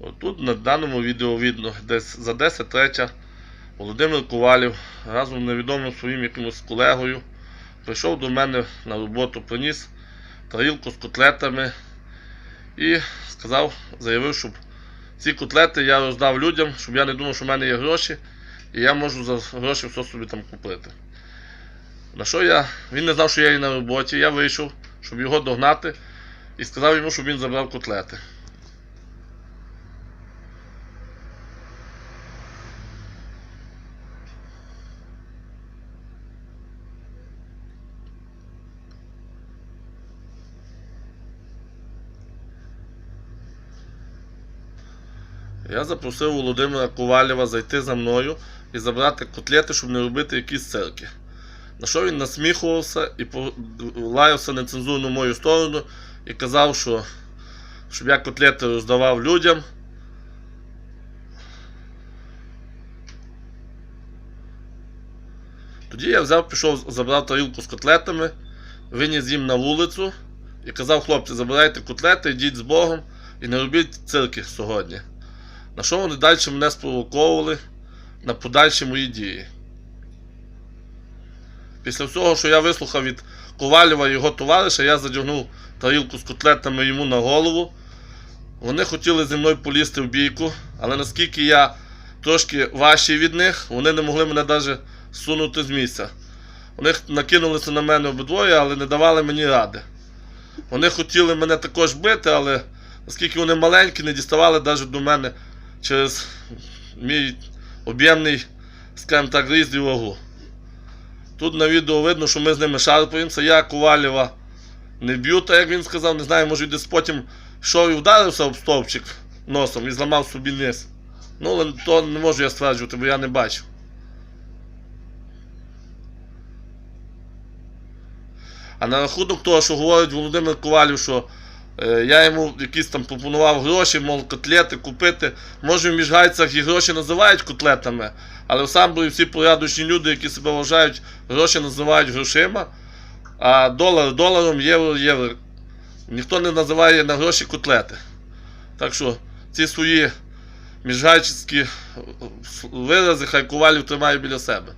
Отут на даному відео видно, десь за 10 третя Володимир Ковалів разом з невідомим своїм якимось колегою прийшов до мене на роботу, приніс тарілку з котлетами і сказав, заявив, щоб ці котлети я роздав людям, щоб я не думав, що в мене є гроші, і я можу за гроші все собі там купити. На що я? Він не знав, що я є на роботі, я вийшов, щоб його догнати, і сказав йому, щоб він забрав котлети. Я запросив Володимира Ковалєва зайти за мною і забрати котлети, щоб не робити якісь цирки. На що він насміхувався і лаявся нецензурну мою сторону і казав, що щоб я котлети роздавав людям. Тоді я взяв, пішов, забрав тарілку з котлетами, виніс їм на вулицю і казав, хлопці, забирайте котлети, йдіть з Богом і не робіть цирки сьогодні. На що вони далі мене спровоковували на подальші мої дії. Після всього, що я вислухав від Ковалєва і його товариша, я задягнув тарілку з котлетами йому на голову. Вони хотіли зі мною полізти в бійку, але наскільки я трошки важчий від них, вони не могли мене навіть сунути з місця. Вони накинулися на мене обидвоє, але не давали мені ради. Вони хотіли мене також бити, але оскільки вони маленькі, не діставали навіть до мене через мій об'ємний, скажімо так, ріст і вагу. Тут на відео видно, що ми з ними шарпаємося. Я Ковалєва не б'ю, так як він сказав, не знаю, може десь потім йшов і вдарився об стовпчик носом і зламав собі низ. Ну, але то не можу я стверджувати, бо я не бачив. А на рахунок того, що говорить Володимир Ковалів, що я йому якісь там пропонував гроші, мов котлети купити. Може в міжгайцях і гроші називають котлетами, але в Самборі всі порядочні люди, які себе вважають, гроші називають грошима, а долар доларом, євро євро. Ніхто не називає на гроші котлети. Так що ці свої міжгайчицькі вирази хай Ковалів тримає біля себе.